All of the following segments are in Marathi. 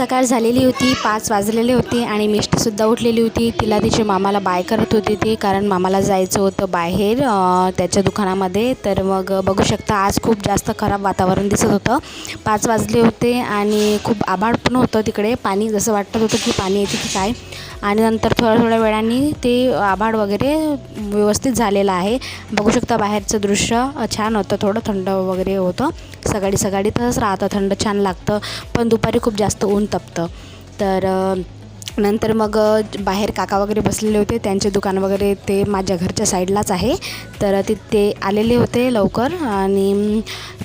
सकाळ झालेली होती पाच वाजलेले होते आणि मिष्टीसुद्धा उठलेली होती. तिला तिच्या मामाला बाय करत होती ती कारण मामाला जायचं होतं बाहेर त्याच्या दुकानामध्ये. तर मग बघू शकता आज खूप जास्त खराब वातावरण दिसत होतं. पाच वाजले होते आणि खूप आभाळ पण होतं तिकडे. पाणी जसं वाटत होतं की पाणी येते की काय. आणि नंतर थोड्या थोड्या वेळाने ते आभाळ वगैरे व्यवस्थित झालेलं आहे. बघू शकता बाहेरचं दृश्य छान होतं. थोडं थंड वगैरे होतं. सकाळी सकाळी तसंच राहतं थंड छान लागतं. पण दुपारी खूप जास्त ऊन तपतं. तर नंतर मग बाहेर काका वगैरे बसलेले होते. त्यांचे दुकान वगैरे ते माझ्या घरच्या साईडलाच आहे. तर तिथे आलेले होते लवकर आणि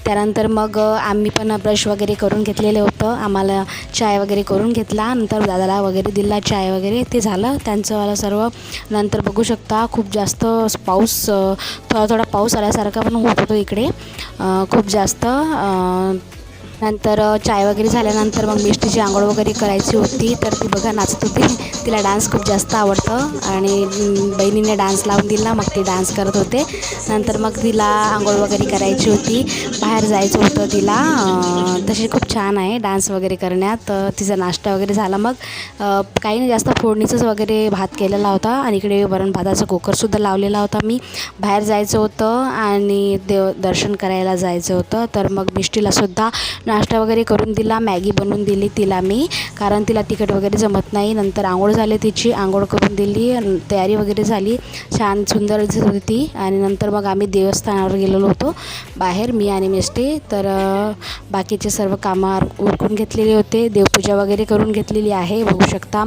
त्यानंतर मग आम्ही पण ब्रश वगैरे करून घेतलेलं होतं. आम्हाला चाय वगैरे करून घेतला. नंतर दादाला वगैरे दिला चाय वगैरे. ते झालं. त्यांचंवालं सर्व नंतर बघू शकता. खूप जास्त पाऊस थोडा थोडा पाऊस आल्यासारखा पण होत होतो इकडे. खूप जास्त नंतर चाय वगैरे झाल्यानंतर मग मिष्टीची आंघोळ वगैरे करायची होती. तर ती बघा नाचत होती. तिला डान्स खूप जास्त आवडतं. आणि बहिणीने डान्स लावून दिला. मग ती डान्स करत होते. नंतर मग तिला आंघोळ वगैरे करायची होती. बाहेर जायचं होतं तिला. तशी खूप छान आहे डान्स वगैरे करण्यात. तिचा नाश्ता वगैरे झाला. मग काही नाही जास्त फोडणीचंच वगैरे भात केलेला होता. आणि इकडे वरण भाताचा कुकरसुद्धा लावलेला होता मी. बाहेर जायचं होतं आणि देव दर्शन करायला जायचं होतं. तर मग मिष्टीलासुद्धा नाश्ता वगैरे करून दिला मॅगी बनवून दिली तिला मी कारण तिला तिखट वगैरे जमत नाही. नंतर आंघोळ झाली तिची आंघोळ करून दिली तयारी वगैरे झाली. छान सुंदर दिसत होती. ती आणि नंतर मग आम्ही देवस्थानावर गेलेलो होतो. बाहेर मी आणि मिस्टे. तर बाकीचे सर्व कामं उरकून घेतलेले होते. देवपूजा वगैरे करून घेतलेली आहे बघू शकता.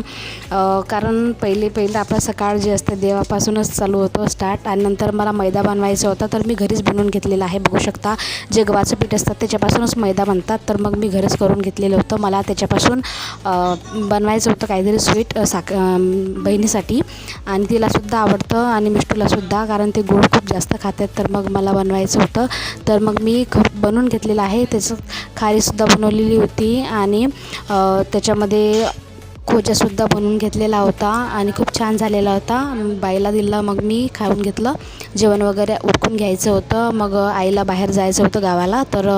कारण पहिले पहिलं आपलं सकाळ जे असतं देवापासूनच चालू होतो स्टार्ट आणि नंतर मला मैदा बनवायचा होता तर मी घरीच बनवून घेतलेला आहे बघू शकता. जे गव्हाचं पीठ असतात त्याच्यापासूनच मैदा बनतो. होतात तर मग मी घरीच करून घेतलेलं होतं. मला त्याच्यापासून बनवायचं होतं काहीतरी स्वीट साक बहिणीसाठी. आणि तिलासुद्धा आवडतं आणि मिष्टूलासुद्धा कारण ते गोड खूप जास्त खातात. तर मग मला बनवायचं होतं. तर मग मी ख बनवून घेतलेलं आहे. त्याचं खारीसुद्धा बनवलेली होती. आणि त्याच्यामध्ये खोच्यासुद्धा बनवून घेतलेला होता आणि खूप छान झालेला होता. बाईला दिला मग मी खाऊन घेतलं. जेवण वगैरे उरकून घ्यायचं होतं. मग आईला बाहेर जायचं होतं गावाला. तर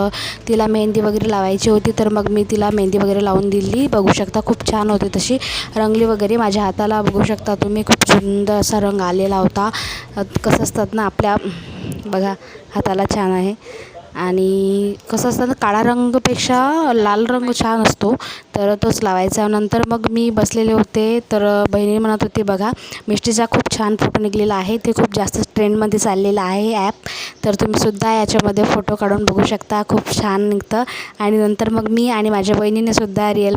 तिला मेहंदी वगैरे लावायची होती. तर मग मी तिला मेहंदी वगैरे लावून दिली. बघू शकता खूप छान होती तशी. रंगली वगैरे माझ्या हाताला बघू शकता तुम्ही. खूप सुंदर असा रंग आलेला होता. कसं असतात ना आपल्या बघा हाताला छान आहे. आणि कसं असतं ना काळा रंगपेक्षा लाल रंग छान असतो. तर तोच लावायचा. नंतर मग मी बसलेले होते. तर बहिणी म्हणत होती बघा मिष्टीचा खूप छान फोटो निघलेला आहे. ते खूप जास्त ट्रेंडमध्ये चाललेलं आहे ॲप तर तुम्हीसुद्धा याच्यामध्ये फोटो काढून बघू शकता. खूप छान निघतं. आणि नंतर मग मी आणि माझ्या बहिणीने सुद्धा रिअल